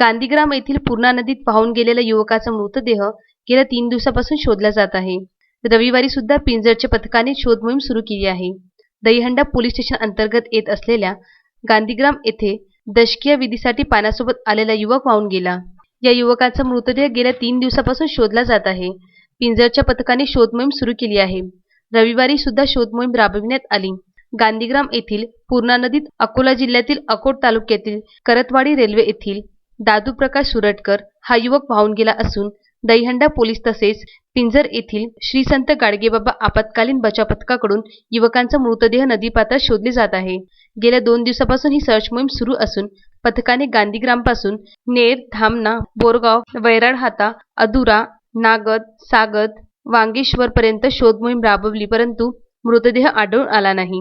गांधीग्राम येथील पूर्णा नदीत वाहून गेलेल्या युवकाचा मृतदेह गेल्या तीन दिवसापासून शोधला जात आहे. रविवारी सुद्धा पिंजरच्या पथकाने शोध मोहीम सुरू केली आहे. दहीहंडा पोलीस स्टेशन अंतर्गत येत असलेल्या गांधीग्राम येथे दशकीय विधीसाठी पाण्यासोबत आलेला युवक वाहून गेला. या युवकाचा मृतदेह गेल्या तीन दिवसापासून शोधला जात आहे. पिंजरच्या पथकाने शोध मोहीम सुरू केली आहे. रविवारी सुद्धा शोध मोहीम राबविण्यात आली. गांधीग्राम येथील पूर्णा नदीत अकोला जिल्ह्यातील अकोट तालुक्यातील करतवाडी रेल्वे येथील दादू प्रकाश सुरटकर हा युवक वाहून गेला असून दहीहंडा पोलीस तसेच पिंजर येथील श्री संत गाडगेबाबा आपत्कालीन बचाव पथकाकडून युवकांचा मृतदेह नदीपात्रात शोधले जात आहे. गेल्या दोन दिवसापासून ही सर्च मोहीम सुरू असून पथकाने गांधीग्रामपासून नेर धामणा बोरगाव वैराडहाता अधुरा नागद सागद वांगेश्वरपर्यंत शोध मोहीम राबवली परंतु मृतदेह आढळून आला नाही.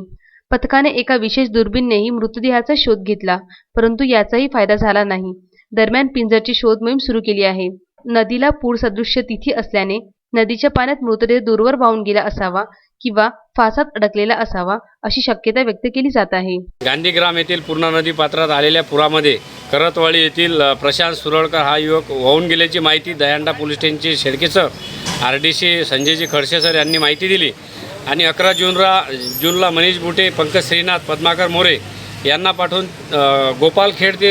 पथकाने एका विशेष दुर्बीणनेही मृतदेहाचा शोध घेतला परंतु याचाही फायदा झाला नाही. दरम्यान पिंजरची शोध मोहीम सुरू केली आहे. नदीला पूर सदृश्य तिथी असल्याने नदीच्या पाण्यात मृतदेह दूरवर वाहून गेला असावा किंवा फासात अडकलेला असावा अशी शक्यता व्यक्त केली जात आहे. गांधीग्राम येथील पूर्णा नदी पात्रात आलेल्या पुरामध्ये करतवाडी येथील प्रशांत सुरळकर हा युवक वाहून गेल्याची माहिती दयांडा पोलीस स्टेशनचे Shedke sir R D C Sanjayji Khadse sir यांनी माहिती दिली. आणि अकरा जूनला जूनला मनीष बुटे पंकज श्रीनाथ पद्माकर मोरे यांना पाठवून गोपालखेड ते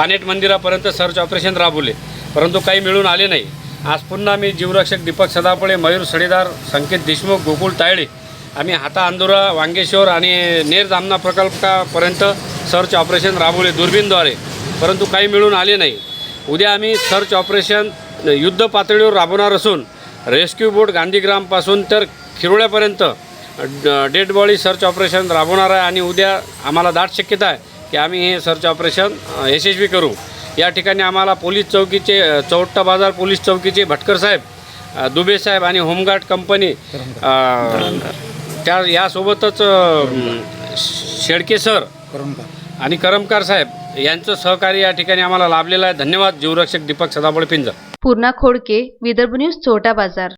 पानेट मंदिरापर्यंत सर्च ऑपरेशन राबवले परंतु काही मिळून आले नाही. आज पुन्हा मी जीवरक्षक दीपक सदापळे मयूर सडेदार संकेत देशमुख गोकुळ तायडे आम्ही हाता अंदुरा वांगेश्वर आणि नेर जामना प्रकल्पापर्यंत सर्च ऑपरेशन राबवले दुर्बीनद्वारे परंतु काही मिळून आले नाही. उद्या आम्ही सर्च ऑपरेशन युद्ध पातळीवर राबवणार असून रेस्क्यू बोट गांधीग्रामपासून तर खिरोळ्यापर्यंत ड- डेड बॉडी सर्च ऑपरेशन राबवणार आहे आणि उद्या आम्हाला दाट शक्यता आहे. की आम्ही हे सर्च ऑपरेशन यशस्वी करू. या ठिकाणी आम्हाला पोलीस चौकीचे चौट्टा बाजार पोलीस चौकीचे भटकर साहेब दुबे साहेब आणि होमगार्ड कंपनी त्या यासोबतच शेडके सर आणि करमकार साहेब यांचं सहकार्य या ठिकाणी आम्हाला लाभलेलं आहे. धन्यवाद. जीवरक्षक दीपक सदापळे पिंजर. पूर्णा खोडके विदर्भ न्यूज चोटा बाजार.